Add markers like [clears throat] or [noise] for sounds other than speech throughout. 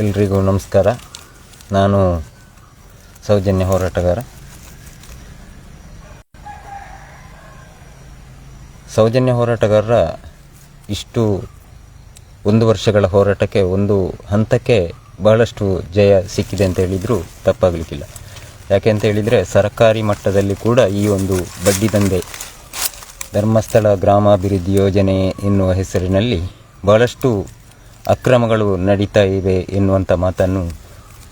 ಎಲ್ರಿಗೂ ನಮಸ್ಕಾರ. ನಾನು ಸೌಜನ್ಯ ಹೋರಾಟಗಾರ. ಸೌಜನ್ಯ ಹೋರಾಟಗಾರರ ಇಷ್ಟು ಒಂದು ವರ್ಷಗಳ ಹೋರಾಟಕ್ಕೆ, ಒಂದು ಹಂತಕ್ಕೆ ಬಹಳಷ್ಟು ಜಯ ಸಿಕ್ಕಿದೆ ಅಂತ ಹೇಳಿದರೂ ತಪ್ಪಾಗಲಿಕ್ಕಿಲ್ಲ. ಯಾಕೆ ಅಂತ ಹೇಳಿದರೆ, ಸರ್ಕಾರಿ ಮಟ್ಟದಲ್ಲಿ ಕೂಡ ಈ ಒಂದು ಬಡ್ಡಿ ದಂಧೆ, ಧರ್ಮಸ್ಥಳ ಗ್ರಾಮಾಭಿವೃದ್ಧಿ ಯೋಜನೆ ಎನ್ನುವ ಹೆಸರಿನಲ್ಲಿ ಬಹಳಷ್ಟು ಅಕ್ರಮಗಳು ನಡೀತಾ ಇವೆ ಎನ್ನುವಂಥ ಮಾತನ್ನು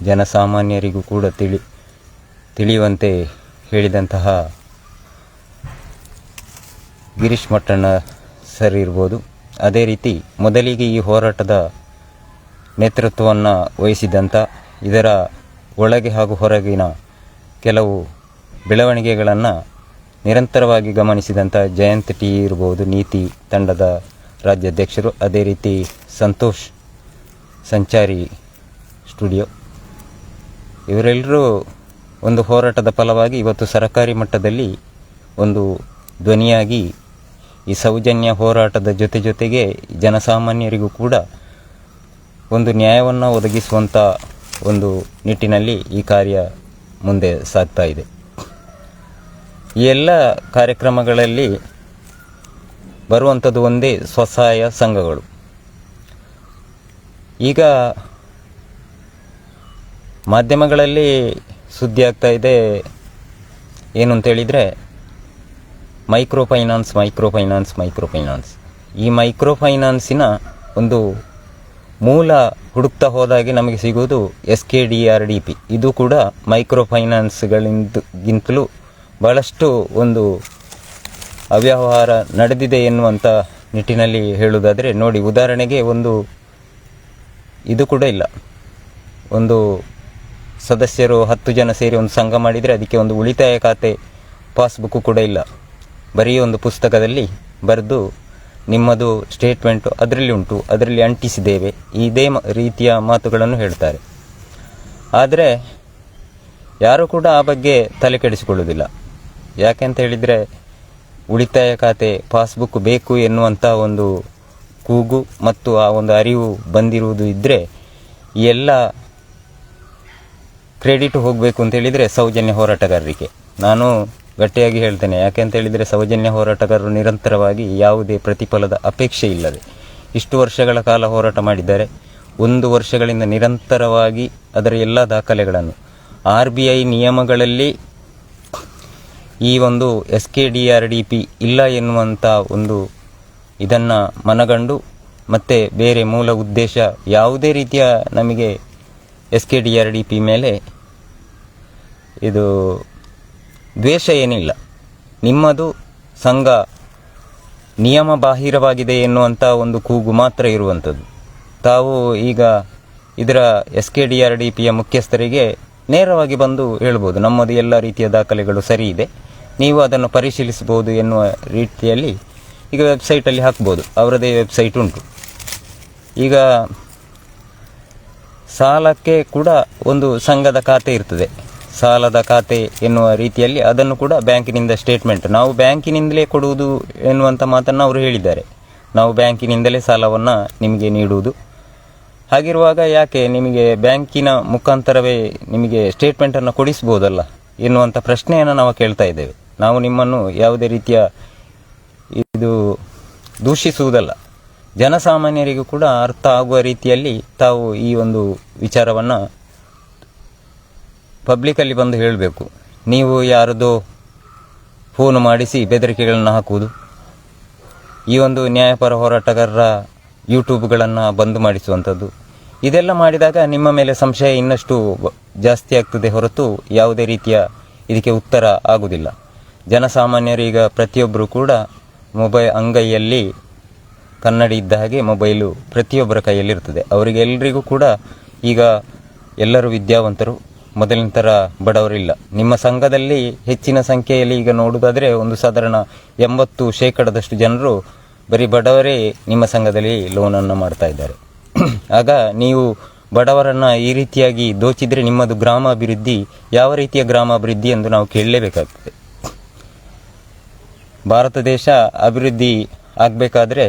ಜನಸಾಮಾನ್ಯರಿಗೂ ಕೂಡ ತಿಳಿ, ತಿಳಿಯುವಂತೆ ಹೇಳಿದಂತಹ ಗಿರೀಶ್ ಮಟ್ಟಣ್ಣ ಸರ್ ಇರ್ಬೋದು. ಅದೇ ರೀತಿ ಮೊದಲಿಗೆ ಈ ಹೋರಾಟದ ನೇತೃತ್ವವನ್ನು ವಹಿಸಿದಂಥ ಇದರ ಒಳಗೆ ಹಾಗೂ ಹೊರಗಿನ ಕೆಲವು ಬೆಳವಣಿಗೆಗಳನ್ನು ನಿರಂತರವಾಗಿ ಗಮನಿಸಿದಂಥ ಜಯಂತ್ ಟಿ ಇರ್ಬೋದು, ನೀತಿ ತಂಡದ ರಾಜ್ಯಾಧ್ಯಕ್ಷರು, ಅದೇ ರೀತಿ ಸಂತೋಷ್ ಸಂಚಾರಿ ಸ್ಟುಡಿಯೋ. ಇವರೆಲ್ಲರೂ ಒಂದು ಹೋರಾಟದ ಫಲವಾಗಿ ಇವತ್ತು ಸರಕಾರಿ ಮಟ್ಟದಲ್ಲಿ ಒಂದು ಧ್ವನಿಯಾಗಿ ಈ ಸೌಜನ್ಯ ಹೋರಾಟದ ಜೊತೆ ಜೊತೆಗೆ ಜನಸಾಮಾನ್ಯರಿಗೂ ಕೂಡ ಒಂದು ನ್ಯಾಯವನ್ನು ಒದಗಿಸುವಂಥ ಒಂದು ನಿಟ್ಟಿನಲ್ಲಿ ಈ ಕಾರ್ಯ ಮುಂದೆ ಸಾಗ್ತಾ ಇದೆ. ಈ ಎಲ್ಲ ಕಾರ್ಯಕ್ರಮಗಳಲ್ಲಿ ಬರುವಂಥದ್ದು ಒಂದೇ ಸ್ವಸಹಾಯ ಸಂಘಗಳು. ಈಗ ಮಾಧ್ಯಮಗಳಲ್ಲಿ ಸುದ್ದಿ ಆಗ್ತಾ ಇದೆ. ಏನು ಅಂತ ಹೇಳಿದರೆ micro finance micro finance micro finance ಈ ಮೈಕ್ರೋ ಫೈನಾನ್ಸಿನ ಒಂದು ಮೂಲ ಹುಡುಕ್ತಾ ಹೋದಾಗೆ ನಮಗೆ ಸಿಗುವುದು S K D R D P. ಇದು ಕೂಡ ಮೈಕ್ರೋ ಫೈನಾನ್ಸ್ಗಳಿಂದಗಿಂತಲೂ ಭಾಳಷ್ಟು ಒಂದು ಅವ್ಯವಹಾರ ನಡೆದಿದೆ ಎನ್ನುವಂಥ ನಿಟ್ಟಿನಲ್ಲಿ ಹೇಳುವುದಾದರೆ, ನೋಡಿ, ಉದಾಹರಣೆಗೆ ಒಂದು ಇದು ಕೂಡ ಇಲ್ಲ. ಒಂದು ಸದಸ್ಯರು ಹತ್ತು ಜನ ಸೇರಿ ಒಂದು ಸಂಘ ಮಾಡಿದರೆ ಅದಕ್ಕೆ ಒಂದು ಉಳಿತಾಯ ಖಾತೆ, ಪಾಸ್ಬುಕ್ಕು ಕೂಡ ಇಲ್ಲ. ಬರೀ ಒಂದು ಪುಸ್ತಕದಲ್ಲಿ ಬರೆದು ನಿಮ್ಮದು ಸ್ಟೇಟ್ಮೆಂಟು ಅದರಲ್ಲಿ ಉಂಟು, ಅದರಲ್ಲಿ ಅಂಟಿಸಿದ್ದೇವೆ. ಇದೇ ರೀತಿಯ ಮಾತುಗಳನ್ನು ಹೇಳ್ತಾರೆ. ಆದರೆ ಯಾರೂ ಕೂಡ ಆ ಬಗ್ಗೆ ತಲೆ ಕೆಡಿಸಿಕೊಳ್ಳುವುದಿಲ್ಲ. ಯಾಕೆಂತ ಹೇಳಿದರೆ ಉಳಿತಾಯ ಖಾತೆ, ಪಾಸ್ಬುಕ್ ಬೇಕು ಎನ್ನುವಂಥ ಒಂದು ಕೂಗು ಮತ್ತು ಆ ಒಂದು ಅರಿವು ಬಂದಿರುವುದು ಇದ್ದರೆ ಎಲ್ಲ ಕ್ರೆಡಿಟ್ ಹೋಗಬೇಕು ಅಂತ ಹೇಳಿದರೆ ಸೌಜನ್ಯ ಹೋರಾಟಗಾರರಿಗೆ. ನಾನು ಗಟ್ಟಿಯಾಗಿ ಹೇಳ್ತೇನೆ, ಯಾಕೆ ಅಂತ ಹೇಳಿದರೆ ಸೌಜನ್ಯ ಹೋರಾಟಗಾರರು ನಿರಂತರವಾಗಿ ಯಾವುದೇ ಪ್ರತಿಫಲದ ಅಪೇಕ್ಷೆ ಇಲ್ಲದೆ ಇಷ್ಟು ವರ್ಷಗಳ ಕಾಲ ಹೋರಾಟ ಮಾಡಿದ್ದಾರೆ. ಒಂದು ವರ್ಷಗಳಿಂದ ನಿರಂತರವಾಗಿ ಅದರ ಎಲ್ಲ ದಾಖಲೆಗಳನ್ನು ಆರ್ ಬಿ ಐ ನಿಯಮಗಳಲ್ಲಿ ಈ ಒಂದು S K D R D P ಇಲ್ಲ ಎನ್ನುವಂಥ ಒಂದು ಇದನ್ನು ಮನಗಂಡು ಮತ್ತು ಬೇರೆ ಮೂಲ ಉದ್ದೇಶ ಯಾವುದೇ ರೀತಿಯ ನಮಗೆ S K D R D P ಮೇಲೆ ಇದು ದ್ವೇಷ ಏನಿಲ್ಲ. ನಿಮ್ಮದು ಸಂಘ ನಿಯಮ ಬಾಹಿರವಾಗಿದೆ ಎನ್ನುವಂಥ ಒಂದು ಕೂಗು ಮಾತ್ರ ಇರುವಂಥದ್ದು ತಾವು ಈಗ ಇದರ S K D R D ಪಿಯ ಮುಖ್ಯಸ್ಥರಿಗೆ ನೇರವಾಗಿ ಬಂದು ಹೇಳ್ಬೋದು, ನಮ್ಮದು ಎಲ್ಲ ರೀತಿಯ ದಾಖಲೆಗಳು ಸರಿ ಇದೆ. ನೀವು ಅದನ್ನು ಪರಿಶೀಲಿಸಬಹುದು ಎನ್ನುವ ರೀತಿಯಲ್ಲಿ ಈಗ ವೆಬ್ಸೈಟಲ್ಲಿ ಹಾಕ್ಬೋದು. ಅವರದೇ ವೆಬ್ಸೈಟ್ ಉಂಟು. ಈಗ ಸಾಲಕ್ಕೆ ಕೂಡ ಒಂದು ಸಂಘದ ಖಾತೆ ಇರ್ತದೆ. ಸಾಲದ ಖಾತೆ ಎನ್ನುವ ರೀತಿಯಲ್ಲಿ ಅದನ್ನು ಕೂಡ ಬ್ಯಾಂಕಿನಿಂದ ಸ್ಟೇಟ್ಮೆಂಟ್ ನಾವು ಬ್ಯಾಂಕಿನಿಂದಲೇ ಕೊಡುವುದು ಎನ್ನುವಂಥ ಮಾತನ್ನು ಅವರು ಹೇಳಿದ್ದಾರೆ. ನಾವು ಬ್ಯಾಂಕಿನಿಂದಲೇ ಸಾಲವನ್ನು ನಿಮಗೆ ನೀಡುವುದು. ಹಾಗಿರುವಾಗ ಯಾಕೆ ನಿಮಗೆ ಬ್ಯಾಂಕಿನ ಮುಖಾಂತರವೇ ನಿಮಗೆ ಸ್ಟೇಟ್ಮೆಂಟನ್ನು ಕೊಡಿಸ್ಬೋದಲ್ಲ ಎನ್ನುವಂಥ ಪ್ರಶ್ನೆಯನ್ನು ನಾವು ಕೇಳ್ತಾ ಇದ್ದೇವೆ. ನಾವು ನಿಮ್ಮನ್ನು ಯಾವುದೇ ರೀತಿಯ ಇದು ದೂಷಿಸುವುದಲ್ಲ. ಜನಸಾಮಾನ್ಯರಿಗೂ ಕೂಡ ಅರ್ಥ ಆಗುವ ರೀತಿಯಲ್ಲಿ ತಾವು ಈ ಒಂದು ವಿಚಾರವನ್ನು ಪಬ್ಲಿಕಲ್ಲಿ ಬಂದು ಹೇಳಬೇಕು. ನೀವು ಯಾರದೋ ಫೋನ್ ಮಾಡಿಸಿ ಬೆದರಿಕೆಗಳನ್ನು ಹಾಕುವುದು. ಈ ಒಂದು ನ್ಯಾಯಪರ ಹೋರಾಟಗಾರರ ಯೂಟ್ಯೂಬ್ಗಳನ್ನು ಬಂದ್ ಮಾಡಿಸುವಂಥದ್ದು. ಇದೆಲ್ಲ ಮಾಡಿದಾಗ ನಿಮ್ಮ ಮೇಲೆ ಸಂಶಯ ಇನ್ನಷ್ಟು ಜಾಸ್ತಿ ಆಗ್ತದೆ ಹೊರತು ಯಾವುದೇ ರೀತಿಯ ಇದಕ್ಕೆ ಉತ್ತರ ಆಗುವುದಿಲ್ಲ. ಜನಸಾಮಾನ್ಯರು ಈಗ ಪ್ರತಿಯೊಬ್ಬರು ಕೂಡ ಮೊಬೈಲ್ ಅಂಗೈಯಲ್ಲಿ ಕನ್ನಡಿ ಇದ್ದ ಹಾಗೆ ಮೊಬೈಲು ಪ್ರತಿಯೊಬ್ಬರ ಕೈಯಲ್ಲಿರ್ತದೆ ಅವರಿಗೆಲ್ಲರಿಗೂ ಕೂಡ ಈಗ ಎಲ್ಲರೂ ವಿದ್ಯಾವಂತರು, ಮೊದಲಿನ ಥರ ಬಡವರಿಲ್ಲ. ನಿಮ್ಮ ಸಂಘದಲ್ಲಿ ಹೆಚ್ಚಿನ ಸಂಖ್ಯೆಯಲ್ಲಿ ಈಗ ನೋಡುವುದಾದರೆ ಒಂದು ಸಾಧಾರಣ ಎಂಬತ್ತು ಶೇಕಡದಷ್ಟು ಜನರು ಬರೀ ಬಡವರೇ ನಿಮ್ಮ ಸಂಘದಲ್ಲಿ ಲೋನನ್ನು ಮಾಡ್ತಾ ಇದ್ದಾರೆ. [clears throat] ಆಗ ನೀವು ಬಡವರನ್ನು ಈ ರೀತಿಯಾಗಿ ದೋಚಿದರೆ ನಿಮ್ಮದು ಗ್ರಾಮಾಭಿವೃದ್ಧಿ ಯಾವ ರೀತಿಯ ಗ್ರಾಮಾಭಿವೃದ್ಧಿ ಎಂದು ನಾವು ಕೇಳಲೇಬೇಕಾಗ್ತದೆ. ಭಾರತ ದೇಶ ಅಭಿವೃದ್ಧಿ ಆಗಬೇಕಾದ್ರೆ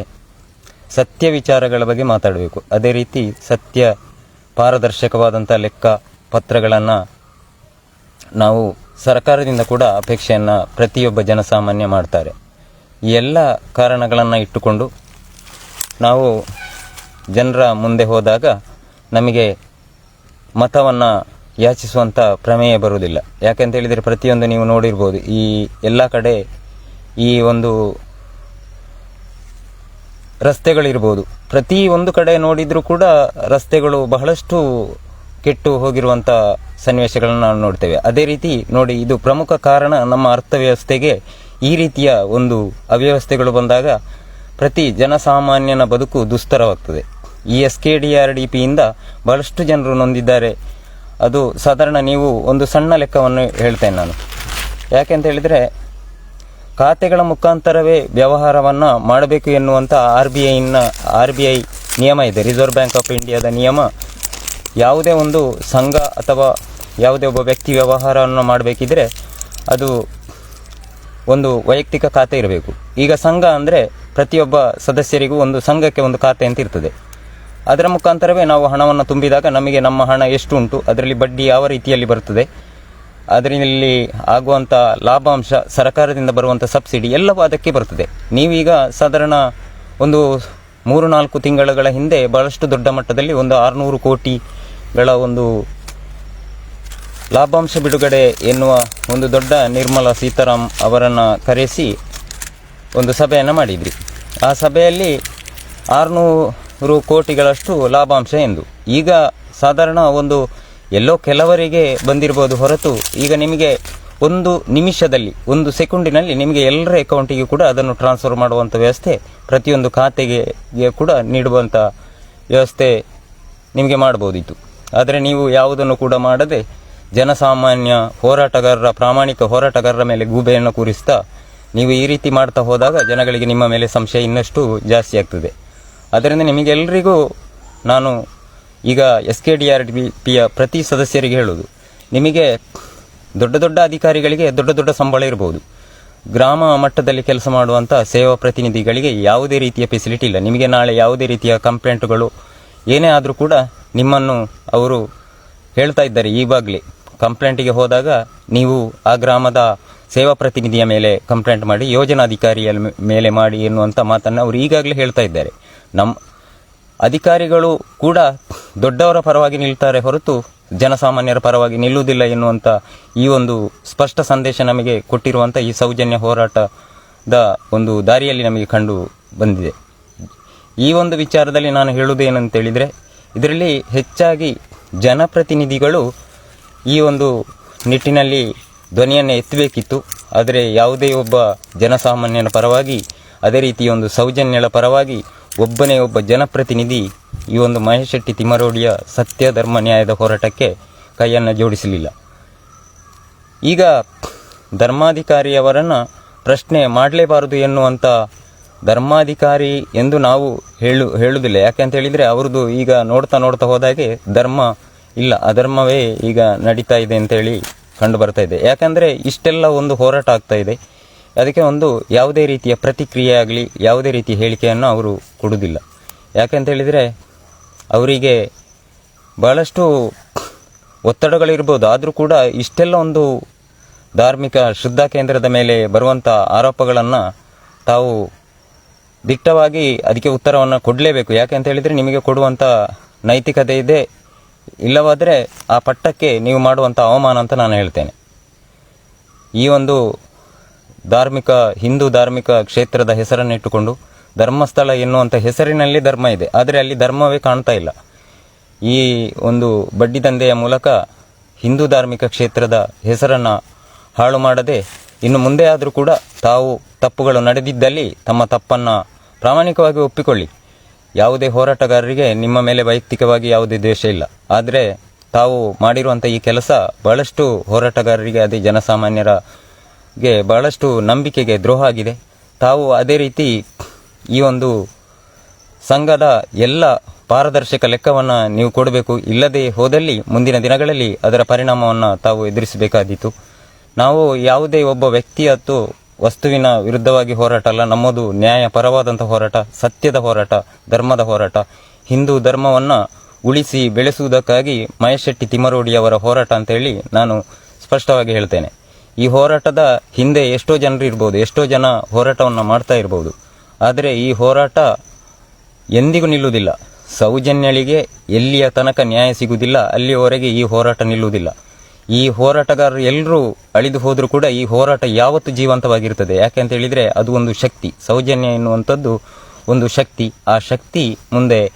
ಸತ್ಯ ವಿಚಾರಗಳ ಬಗ್ಗೆ ಮಾತಾಡಬೇಕು. ಅದೇ ರೀತಿ ಸತ್ಯ ಪಾರದರ್ಶಕವಾದಂಥ ಲೆಕ್ಕ ಪತ್ರಗಳನ್ನು ನಾವು ಸರ್ಕಾರದಿಂದ ಕೂಡ ಅಪೇಕ್ಷೆಯನ್ನು ಪ್ರತಿಯೊಬ್ಬ ಜನಸಾಮಾನ್ಯ ಮಾಡ್ತಾರೆ. ಈ ಎಲ್ಲ ಕಾರಣಗಳನ್ನು ಇಟ್ಟುಕೊಂಡು ನಾವು ಜನರ ಮುಂದೆ ಹೋದಾಗ ನಮಗೆ ಮತವನ್ನು ಯಾಚಿಸುವಂಥ ಪ್ರಮೇಯ ಬರುವುದಿಲ್ಲ. ಯಾಕೆಂತ ಹೇಳಿದರೆ ಪ್ರತಿಯೊಂದು ನೀವು ನೋಡಿರ್ಬೋದು, ಈ ಎಲ್ಲ ಕಡೆ ಈ ಒಂದು ರಸ್ತೆಗಳಿರ್ಬೋದು. ಪ್ರತಿ ಒಂದು ಕಡೆ ನೋಡಿದರೂ ಕೂಡ ರಸ್ತೆಗಳು ಬಹಳಷ್ಟು ಕೆಟ್ಟು ಹೋಗಿರುವಂಥ ಸನ್ನಿವೇಶಗಳನ್ನು ನಾವು ನೋಡ್ತೇವೆ. ಅದೇ ರೀತಿ ನೋಡಿ, ಇದು ಪ್ರಮುಖ ಕಾರಣ ನಮ್ಮ ಅರ್ಥವ್ಯವಸ್ಥೆಗೆ ಈ ರೀತಿಯ ಒಂದು ಅವ್ಯವಸ್ಥೆಗಳು ಬಂದಾಗ ಪ್ರತಿ ಜನಸಾಮಾನ್ಯನ ಬದುಕು ದುಸ್ತರವಾಗ್ತದೆ. ಈ S K D R D ಪಿಯಿಂದ ಬಹಳಷ್ಟು ಜನರು ನೊಂದಿದ್ದಾರೆ. ಅದು ಸಾಧಾರಣ ನೀವು ಒಂದು ಸಣ್ಣ ಲೆಕ್ಕವನ್ನು ಹೇಳ್ತೇನೆ ನಾನು. ಯಾಕೆಂತ ಹೇಳಿದರೆ ಖಾತೆಗಳ ಮುಖಾಂತರವೇ ವ್ಯವಹಾರವನ್ನು ಮಾಡಬೇಕು ಎನ್ನುವಂಥ ಆರ್ ಬಿ ಐನ ಆರ್ ಬಿ ಐ ನಿಯಮ ಇದೆ. ರಿಸರ್ವ್ ಬ್ಯಾಂಕ್ ಆಫ್ ಇಂಡಿಯಾದ ನಿಯಮ, ಯಾವುದೇ ಒಂದು ಸಂಘ ಅಥವಾ ಯಾವುದೇ ಒಬ್ಬ ವ್ಯಕ್ತಿ ವ್ಯವಹಾರವನ್ನು ಮಾಡಬೇಕಿದ್ರೆ ಅದು ಒಂದು ವೈಯಕ್ತಿಕ ಖಾತೆ ಇರಬೇಕು. ಈಗ ಸಂಘ ಅಂದರೆ ಪ್ರತಿಯೊಬ್ಬ ಸದಸ್ಯರಿಗೂ ಒಂದು ಸಂಘಕ್ಕೆ ಒಂದು ಖಾತೆ ಅಂತ ಇರ್ತದೆ. ಅದರ ಮುಖಾಂತರವೇ ನಾವು ಹಣವನ್ನು ತುಂಬಿದಾಗ ನಮಗೆ ನಮ್ಮ ಹಣ ಎಷ್ಟು ಉಂಟು ಅದರಲ್ಲಿ ಬಡ್ಡಿ ಯಾವ ರೀತಿಯಲ್ಲಿ ಬರುತ್ತದೆ ಅದರಲ್ಲಿ ಆಗುವಂಥ ಲಾಭಾಂಶ ಸರ್ಕಾರದಿಂದ ಬರುವಂಥ ಸಬ್ಸಿಡಿ ಎಲ್ಲವೂ ಅದಕ್ಕೆ ಬರ್ತದೆ ನೀವೀಗ ಸಾಧಾರಣ ಒಂದು ಮೂರು ನಾಲ್ಕು ತಿಂಗಳುಗಳ ಹಿಂದೆ ಬಹಳಷ್ಟು ದೊಡ್ಡ ಮಟ್ಟದಲ್ಲಿ ಒಂದು ಆರುನೂರು ಕೋಟಿಗಳ ಒಂದು ಲಾಭಾಂಶ ಬಿಡುಗಡೆ ಎನ್ನುವ ಒಂದು ದೊಡ್ಡ ನಿರ್ಮಲಾ ಸೀತಾರಾಮ್ ಅವರನ್ನು ಕರೆಸಿ ಒಂದು ಸಭೆಯನ್ನು ಮಾಡಿದ್ರಿ. ಆ ಸಭೆಯಲ್ಲಿ ಆರುನೂರು ಕೋಟಿಗಳಷ್ಟು ಲಾಭಾಂಶ ಎಂದು. ಈಗ ಸಾಧಾರಣ ಒಂದು ಎಲ್ಲೋ ಕೆಲವರಿಗೆ ಬಂದಿರ್ಬೋದು ಹೊರತು ಈಗ ನಿಮಗೆ ಒಂದು ನಿಮಿಷದಲ್ಲಿ, ಒಂದು ಸೆಕೆಂಡಿನಲ್ಲಿ ನಿಮಗೆ ಎಲ್ಲರ ಅಕೌಂಟಿಗೆ ಕೂಡ ಅದನ್ನು ಟ್ರಾನ್ಸ್ಫರ್ ಮಾಡುವಂಥ ವ್ಯವಸ್ಥೆ, ಪ್ರತಿಯೊಂದು ಖಾತೆಗೆ ಕೂಡ ನೀಡುವಂಥ ವ್ಯವಸ್ಥೆ ನಿಮಗೆ ಮಾಡ್ಬೋದಿತ್ತು ಆದರೆ ನೀವು ಯಾವುದನ್ನು ಕೂಡ ಮಾಡದೆ ಜನಸಾಮಾನ್ಯ ಹೋರಾಟಗಾರರ, ಪ್ರಾಮಾಣಿಕ ಹೋರಾಟಗಾರರ ಮೇಲೆ ಗೂಬೆಯನ್ನು ಕೂರಿಸ್ತಾ ನೀವು ಈ ರೀತಿ ಮಾಡ್ತಾ ಹೋದಾಗ ಜನಗಳಿಗೆ ನಿಮ್ಮ ಮೇಲೆ ಸಂಶಯ ಇನ್ನಷ್ಟು ಜಾಸ್ತಿ ಆಗ್ತದೆ. ಅದರಿಂದ ನಿಮಗೆಲ್ಲರಿಗೂ ನಾನು ಈಗ S K D R D ಪಿಯ ಪ್ರತಿ ಸದಸ್ಯರಿಗೆ ಹೇಳುವುದು, ನಿಮಗೆ ದೊಡ್ಡ ದೊಡ್ಡ ಅಧಿಕಾರಿಗಳಿಗೆ ದೊಡ್ಡ ದೊಡ್ಡ ಸಂಬಳ ಇರಬಹುದು ಗ್ರಾಮ ಮಟ್ಟದಲ್ಲಿ ಕೆಲಸ ಮಾಡುವಂಥ ಸೇವಾ ಪ್ರತಿನಿಧಿಗಳಿಗೆ ಯಾವುದೇ ರೀತಿಯ ಫೆಸಿಲಿಟಿ ಇಲ್ಲ. ನಿಮಗೆ ನಾಳೆ ಯಾವುದೇ ರೀತಿಯ ಕಂಪ್ಲೇಂಟ್ಗಳು ಏನೇ ಆದರೂ ಕೂಡ ನಿಮ್ಮನ್ನು ಅವರು ಹೇಳ್ತಾ ಇದ್ದಾರೆ ಈವಾಗಲೇ ಕಂಪ್ಲೇಂಟಿಗೆ ಹೋದಾಗ ನೀವು ಆ ಗ್ರಾಮದ ಸೇವಾ ಪ್ರತಿನಿಧಿಯ ಮೇಲೆ ಕಂಪ್ಲೇಂಟ್ ಮಾಡಿ, ಯೋಜನಾಧಿಕಾರಿಯ ಮೇಲೆ ಮಾಡಿ ಎನ್ನುವಂಥ ಮಾತನ್ನು ಅವರು ಈಗಾಗಲೇ ಹೇಳ್ತಾ ಇದ್ದಾರೆ. ನಮ್ಮ ಅಧಿಕಾರಿಗಳು ಕೂಡ ದೊಡ್ಡವರ ಪರವಾಗಿ ನಿಲ್ತಾರೆ ಹೊರತು ಜನಸಾಮಾನ್ಯರ ಪರವಾಗಿ ನಿಲ್ಲುವುದಿಲ್ಲ ಎನ್ನುವಂಥ ಈ ಒಂದು ಸ್ಪಷ್ಟ ಸಂದೇಶ ನಮಗೆ ಕೊಟ್ಟಿರುವಂಥ ಈ ಸೌಜನ್ಯ ಹೋರಾಟದ ಒಂದು ದಾರಿಯಲ್ಲಿ ನಮಗೆ ಕಂಡು ಬಂದಿದೆ. ಈ ಒಂದು ವಿಚಾರದಲ್ಲಿ ನಾನು ಹೇಳುವುದೇನಂತೇಳಿದರೆ ಇದರಲ್ಲಿ ಹೆಚ್ಚಾಗಿ ಜನಪ್ರತಿನಿಧಿಗಳು ಈ ಒಂದು ನಿಟ್ಟಿನಲ್ಲಿ ಧ್ವನಿಯನ್ನು ಎತ್ತಬೇಕಿತ್ತು. ಆದರೆ ಯಾವುದೇ ಒಬ್ಬ ಜನಸಾಮಾನ್ಯನ ಪರವಾಗಿ, ಅದೇ ರೀತಿಯ ಒಂದು ಸೌಜನ್ಯಳ ಪರವಾಗಿ ಒಬ್ಬನೇ ಒಬ್ಬ ಜನಪ್ರತಿನಿಧಿ ಈ ಒಂದು ಮಹೇಶ್ ಶೆಟ್ಟಿ ತಿಮರೋಡಿಯ ಸತ್ಯ, ಧರ್ಮ, ನ್ಯಾಯದ ಹೋರಾಟಕ್ಕೆ ಕೈಯನ್ನು ಜೋಡಿಸಲಿಲ್ಲ. ಈಗ ಧರ್ಮಾಧಿಕಾರಿಯವರನ್ನು ಪ್ರಶ್ನೆ ಮಾಡಲೇಬಾರದು ಎನ್ನುವಂಥ ಧರ್ಮಾಧಿಕಾರಿ ಎಂದು ನಾವು ಹೇಳು ಹೇಳುವುದಿಲ್ಲ ಯಾಕೆಂತ ಹೇಳಿದರೆ ಅವ್ರದ್ದು ಈಗ ನೋಡ್ತಾ ನೋಡ್ತಾ ಹೋದಾಗೆ ಧರ್ಮ ಇಲ್ಲ, ಅಧರ್ಮವೇ ಈಗ ನಡೀತಾ ಇದೆ ಅಂತೇಳಿ ಕಂಡು ಬರ್ತಾ ಇದೆ. ಯಾಕಂದರೆ ಇಷ್ಟೆಲ್ಲ ಒಂದು ಹೋರಾಟ ಆಗ್ತಾ ಇದೆ. ಅದಕ್ಕೆ ಒಂದು ಯಾವುದೇ ರೀತಿಯ ಪ್ರತಿಕ್ರಿಯೆ ಆಗಲಿ, ಯಾವುದೇ ರೀತಿಯ ಹೇಳಿಕೆಯನ್ನು ಅವರು ಕೊಡುವುದಿಲ್ಲ. ಯಾಕೆಂತ ಹೇಳಿದರೆ, ಅವರಿಗೆ ಬಹಳಷ್ಟು ಒತ್ತಡಗಳಿರ್ಬೋದು. ಆದರೂ ಕೂಡ ಇಷ್ಟೆಲ್ಲ ಒಂದು ಧಾರ್ಮಿಕ ಶ್ರದ್ಧಾ ಕೇಂದ್ರದ ಮೇಲೆ ಬರುವಂಥ ಆರೋಪಗಳನ್ನು ತಾವು ದಿಟ್ಟವಾಗಿ ಅದಕ್ಕೆ ಉತ್ತರವನ್ನು ಕೊಡಲೇಬೇಕು. ಯಾಕೆ ಅಂತ ಹೇಳಿದರೆ, ನಿಮಗೆ ಕೊಡುವಂಥ ನೈತಿಕತೆ ಇದೆ. ಇಲ್ಲವಾದರೆ ಆ ಪಟ್ಟಕ್ಕೆ ನೀವು ಮಾಡುವಂಥ ಅವಮಾನ ಅಂತ ನಾನು ಹೇಳ್ತೇನೆ. ಈ ಒಂದು ಧಾರ್ಮಿಕ, ಹಿಂದೂ ಧಾರ್ಮಿಕ ಕ್ಷೇತ್ರದ ಹೆಸರನ್ನಿಟ್ಟುಕೊಂಡು ಧರ್ಮಸ್ಥಳ ಎನ್ನುವಂಥ ಹೆಸರಿನಲ್ಲಿ ಧರ್ಮ ಇದೆ. ಆದರೆ ಅಲ್ಲಿ ಧರ್ಮವೇ ಕಾಣ್ತಾ ಇಲ್ಲ. ಈ ಒಂದು ಬಡ್ಡಿ ದಂಧೆಯ ಮೂಲಕ ಹಿಂದೂ ಧಾರ್ಮಿಕ ಕ್ಷೇತ್ರದ ಹೆಸರನ್ನು ಹಾಳು ಮಾಡದೆ ಇನ್ನು ಮುಂದೆ ಆದರೂ ಕೂಡ ತಾವು ತಪ್ಪುಗಳು ನಡೆದಿದ್ದಲ್ಲಿ ತಮ್ಮ ತಪ್ಪನ್ನು ಪ್ರಾಮಾಣಿಕವಾಗಿ ಒಪ್ಪಿಕೊಳ್ಳಿ. ಯಾವುದೇ ಹೋರಾಟಗಾರರಿಗೆ ನಿಮ್ಮ ಮೇಲೆ ವೈಯಕ್ತಿಕವಾಗಿ ಯಾವುದೇ ದ್ವೇಷ ಇಲ್ಲ. ಆದರೆ ತಾವು ಮಾಡಿರುವಂಥ ಈ ಕೆಲಸ ಬಹಳಷ್ಟು ಹೋರಾಟಗಾರರಿಗೆ, ಅದೇ ಜನಸಾಮಾನ್ಯರಿಗೆ ಬಹಳಷ್ಟು ನಂಬಿಕೆಗೆ ದ್ರೋಹ ಆಗಿದೆ ತಾವು ಅದೇ ರೀತಿ ಈ ಒಂದು ಸಂಘದ ಎಲ್ಲ ಪಾರದರ್ಶಕ ಲೆಕ್ಕವನ್ನು ನೀವು ಕೊಡಬೇಕು. ಇಲ್ಲದೆ ಹೋದಲ್ಲಿ ಮುಂದಿನ ದಿನಗಳಲ್ಲಿ ಅದರ ಪರಿಣಾಮವನ್ನು ತಾವು ಎದುರಿಸಬೇಕಾದೀತು. ನಾವು ಯಾವುದೇ ಒಬ್ಬ ವ್ಯಕ್ತಿ ಅಥವಾ ವಸ್ತುವಿನ ವಿರುದ್ಧವಾಗಿ ಹೋರಾಟ ಅಲ್ಲ. ನಮ್ಮದು ನ್ಯಾಯ ಪರವಾದಂಥ ಹೋರಾಟ, ಸತ್ಯದ ಹೋರಾಟ, ಧರ್ಮದ ಹೋರಾಟ. ಹಿಂದೂ ಧರ್ಮವನ್ನು ಉಳಿಸಿ ಬೆಳೆಸುವುದಕ್ಕಾಗಿ ಮಹೇಶ್ ಶೆಟ್ಟಿ ತಿಮ್ಮರೋಡಿಯವರ ಹೋರಾಟ ಅಂತೇಳಿ ನಾನು ಸ್ಪಷ್ಟವಾಗಿ ಹೇಳ್ತೇನೆ. ಈ ಹೋರಾಟದ ಹಿಂದೆ ಎಷ್ಟೋ ಜನರು ಇರ್ಬೋದು, ಎಷ್ಟೋ ಜನ ಹೋರಾಟವನ್ನು ಮಾಡ್ತಾ ಇರ್ಬೋದು. ಆದರೆ ಈ ಹೋರಾಟ ಎಂದಿಗೂ ನಿಲ್ಲುವುದಿಲ್ಲ. ಸೌಜನ್ಯಳಿಗೆ ಎಲ್ಲಿಯ ತನಕ ನ್ಯಾಯ ಸಿಗುವುದಿಲ್ಲ ಅಲ್ಲಿಯವರೆಗೆ ಈ ಹೋರಾಟ ನಿಲ್ಲುವುದಿಲ್ಲ. ಈ ಹೋರಾಟಗಾರರು ಎಲ್ಲರೂ ಅಳಿದು ಹೋದರೂ ಕೂಡ ಈ ಹೋರಾಟ ಯಾವತ್ತು ಜೀವಂತವಾಗಿರ್ತದೆ. ಯಾಕೆ ಅಂತ ಹೇಳಿದ್ರೆ ಅದು ಒಂದು ಶಕ್ತಿ. ಸೌಜನ್ಯ ಎನ್ನುವಂಥದ್ದು ಒಂದು ಶಕ್ತಿ. ಆ ಶಕ್ತಿ ಮುಂದೆ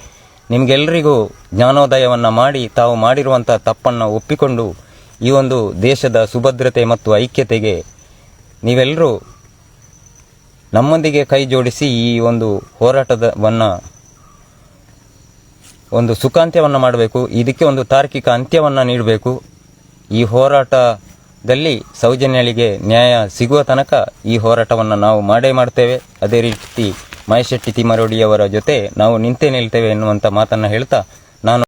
ನಿಮಗೆಲ್ಲರಿಗೂ ಜ್ಞಾನೋದಯವನ್ನು ಮಾಡಿ ತಾವು ಮಾಡಿರುವಂಥ ತಪ್ಪನ್ನು ಒಪ್ಪಿಕೊಂಡು ಈ ಒಂದು ದೇಶದ ಸುಭದ್ರತೆ ಮತ್ತು ಐಕ್ಯತೆಗೆ ನೀವೆಲ್ಲರೂ ನಮ್ಮೊಂದಿಗೆ ಕೈ ಜೋಡಿಸಿ ಈ ಒಂದು ಹೋರಾಟದವನ್ನು ಒಂದು ಸುಖಾಂತ್ಯವನ್ನು ಮಾಡಬೇಕು. ಇದಕ್ಕೆ ಒಂದು ತಾರ್ಕಿಕ ಅಂತ್ಯವನ್ನು ನೀಡಬೇಕು. ಈ ಹೋರಾಟದಲ್ಲಿ ಸೌಜನ್ಯಳಿಗೆ ನ್ಯಾಯ ಸಿಗುವ ತನಕ ಈ ಹೋರಾಟವನ್ನು ನಾವು ಮಾಡೇ ಮಾಡ್ತೇವೆ. ಅದೇ ರೀತಿ ಮಹೇಶ್ ಶೆಟ್ಟಿ ತಿಮರೋಡಿಯವರ ಜೊತೆ ನಾವು ನಿಂತೇ ನಿಲ್ತೇವೆ ಎನ್ನುವಂಥ ಮಾತನ್ನು ಹೇಳ್ತಾ ನಾನು